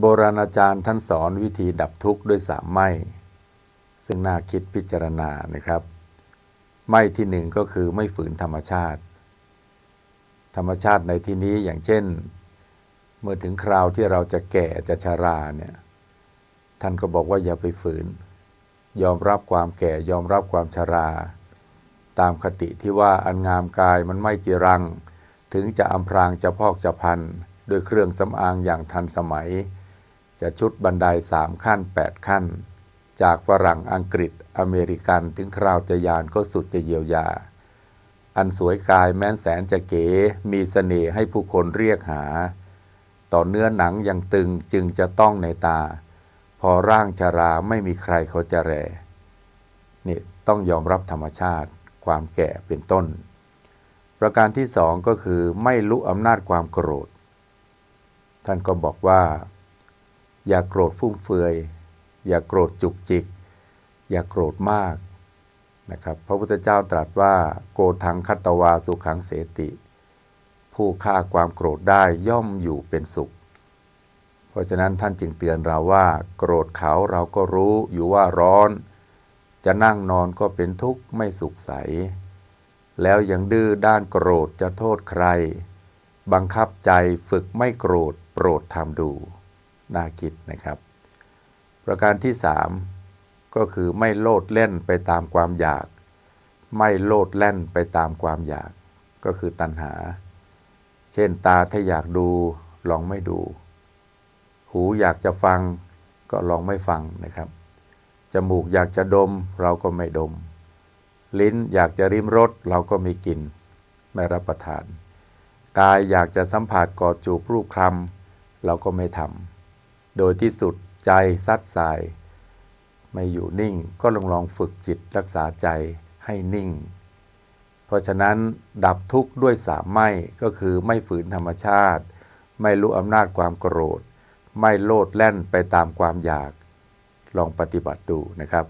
โบราณอาจารย์ท่านสอนวิธีดับทุกข์ด้วยสามไม้ซึ่งน่าคิดพิจารณานะครับ ไม้ที่หนึ่งก็คือไม่ฝืนธรรมชาติ ธรรมชาติในที่นี้อย่างเช่น เมื่อถึงคราวที่เราจะแก่จะชาราเนี่ยท่านก็บอกว่าอย่าไปฝืน ยอมรับความแก่ยอมรับความชารา ตามคติที่ว่าอันงามกายมันไม่จีรัง ถึงจะอำพรางจะพอกจะพันด้วยเครื่องสำอางอย่างทันสมัย จะชุดบันไดสามขั้น 8 ขั้น จากฝรั่งอังกฤษอเมริกันถึงคราวจะยานก็สุดจะเยียวยา อันสวยกายแม้นแสนจะเก๋ มีเสน่ห์ให้ผู้คนเรียกหา ต่อเนื้อหนังยังตึงจึงจะต้องในตา พอร่างชาราไม่มีใครเขาจะแรนี่ต้องยอมรับธรรมชาติ ความแก่เป็นต้น ประการที่สองก็คือไม่ลุอำนาจความโกรธ ท่านก็บอกว่า อย่าโกรธฟุ่มเฟือย อย่าโกรธจุกจิก อย่าโกรธมากนะครับพระพุทธเจ้าตรัสว่าโกทังคัตตวาสุขังเสติ ผู้ฆ่าความโกรธได้ย่อมอยู่เป็นสุข เพราะฉะนั้นท่านจึงเตือนเราว่า โกรธเขาเราก็รู้อยู่ว่าร้อน จะนั่งนอนก็เป็นทุกข์ไม่สุขใส แล้วยังดื้อด้านโกรธจะโทษใคร บังคับใจฝึกไม่โกรธโปรดทำดู น่าคิดนะครับ ประการที่สามก็คือไม่โลดเล่นไปตามความอยาก ไม่โลดแล่นไปตามความอยาก ก็คือตัณหา เช่นตาถ้าอยากดูลองไม่ดู หูอยากจะฟังก็ลองไม่ฟังนะครับ จมูกอยากจะดมเราก็ไม่ดม ลิ้นอยากจะริมรสเราก็ไม่กิน ไม่รับประทาน กายอยากจะสัมผัสกอดจูบรูปคลำเราก็ไม่ทำ โดยที่สุดใจซัดสาย ไม่อยู่นิ่งก็ลองลองฝึกจิตรักษาใจให้นิ่ง เพราะฉะนั้นดับทุกข์ด้วยสามไม่ก็คือไม่ฝืนธรรมชาติ ไม่รู้อำนาจความโกรธ ไม่โลดแล่นไปตามความอยาก ลองปฏิบัติดูนะครับ